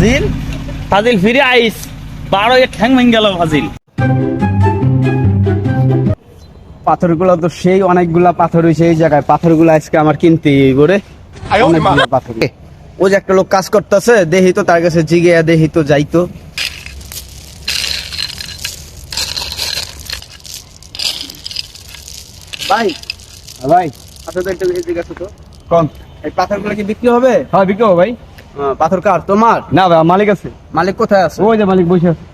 ফাজিল? ফাজিল ফিরে আইস। বারো ঠ্যাং ভেঙে গেল ফাজিল। পাথরগুলো তো সেই অনেকগুলা পাথর হয়েছে এই জায়গায়। পাথরগুলো আজকে আমার কিনতে করে পাথর। ও যে একটা লোক কাজ করতেছে দেখি তো তার কাছে জিগে দেখি তো যাইতো। ভাই হ্যাঁ ভাই। আচ্ছা তো একটা জিজ্ঞাসা তো কোন? এই পাথরগুলো কি বিক্রি হবে? হ্যাঁ বিক্রি হবে ভাই। পাথর কার? তোমার? না ভাই মালিক আছে। মালিক কোথায় আছে? ওই যে মালিক বসে আছে।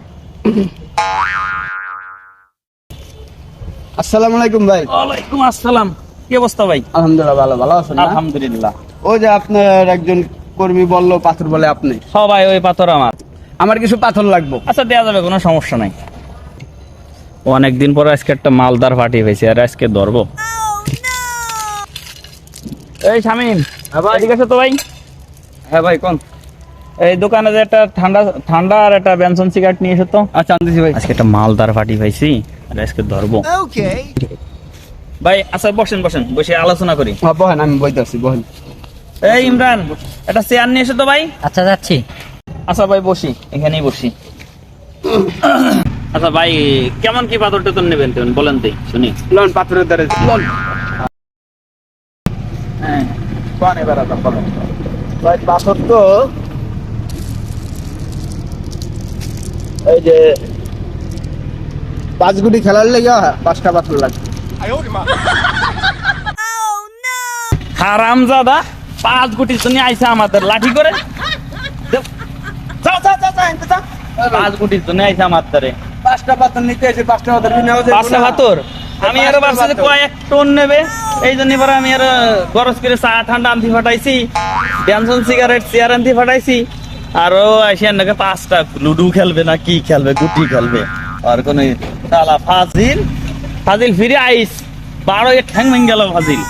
আসসালামু আলাইকুম ভাই। ওয়ালাইকুম আসসালাম। কি অবস্থা ভাই? আলহামদুলিল্লাহ ভালো ভালো আছেন আলহামদুলিল্লাহ। ও যে আপনার একজন কর্মী বলল পাথর বলে আপনি। সবাই ওই পাথর আমার। আমার কিছু পাথর লাগবে। আচ্ছা দেওয়া যাবে কোনো সমস্যা নাই। অনেকদিন পর আজকে একটা মালদার পার্টি হয়েছে আর আজকে ধরবো। এই শামিম ঠিক আছে তো ভাই। হ্যাঁ ভাই কোন? এই দোকানে যে একটা ঠান্ডা ঠান্ডা আর একটা বেনসন সিগারেট নিয়ে এসো তো। আচ্ছা আনতেছি ভাই। আজকে একটা মালদার পার্টি পাইছি আর আজকে ধরবো। ভাই আচ্ছা বসেন বসেন বসে আলোচনা করি। হ্যাঁ, বহেন আমি বইতেছি বহেন এই ইমরান একটা চেয়ার নিয়ে এসো তো ভাই। আচ্ছা যাচ্ছি। আচ্ছা ভাই বসি এখানেই বসি। আচ্ছা ভাই কেমন কি পাথর টেতন নেবেন তেমন বলেন তাই শুনি। লন পাথরের দ্বারে। লন। হ্যাঁ কোন এবার বলেন। পাথর তো। এই যে পাঁচ গুটি খেলার লেগে পাঁচটা পাথর লাগবে হারাম জাদা পাঁচ গুটি জন্য আইসা আমাদের লাঠি করে। পাঁচ গুটির জন্য আইসা আমার তারে পাঁচটা পাথর নিতে এসে পাঁচটা পাথর পাঁচটা ভাতর আমি আরও ভাবছি যে কয়েক টন নেবে। এই জন্য এবার আমি আরও গরজ করে চা ঠান্ডা আনতে ফাটাইছি বেনসন সিগারেট চেয়ার আনতে ফাটাইছি আরও আসিয়ান নাকি পাঁচটা লুডু খেলবে না কি খেলবে গুটি খেলবে। আর কোন তালা ফাজিল। ফাজিল ফিরে আইস। বারো ঠ্যাং ভেঙে গেল ফাজিল।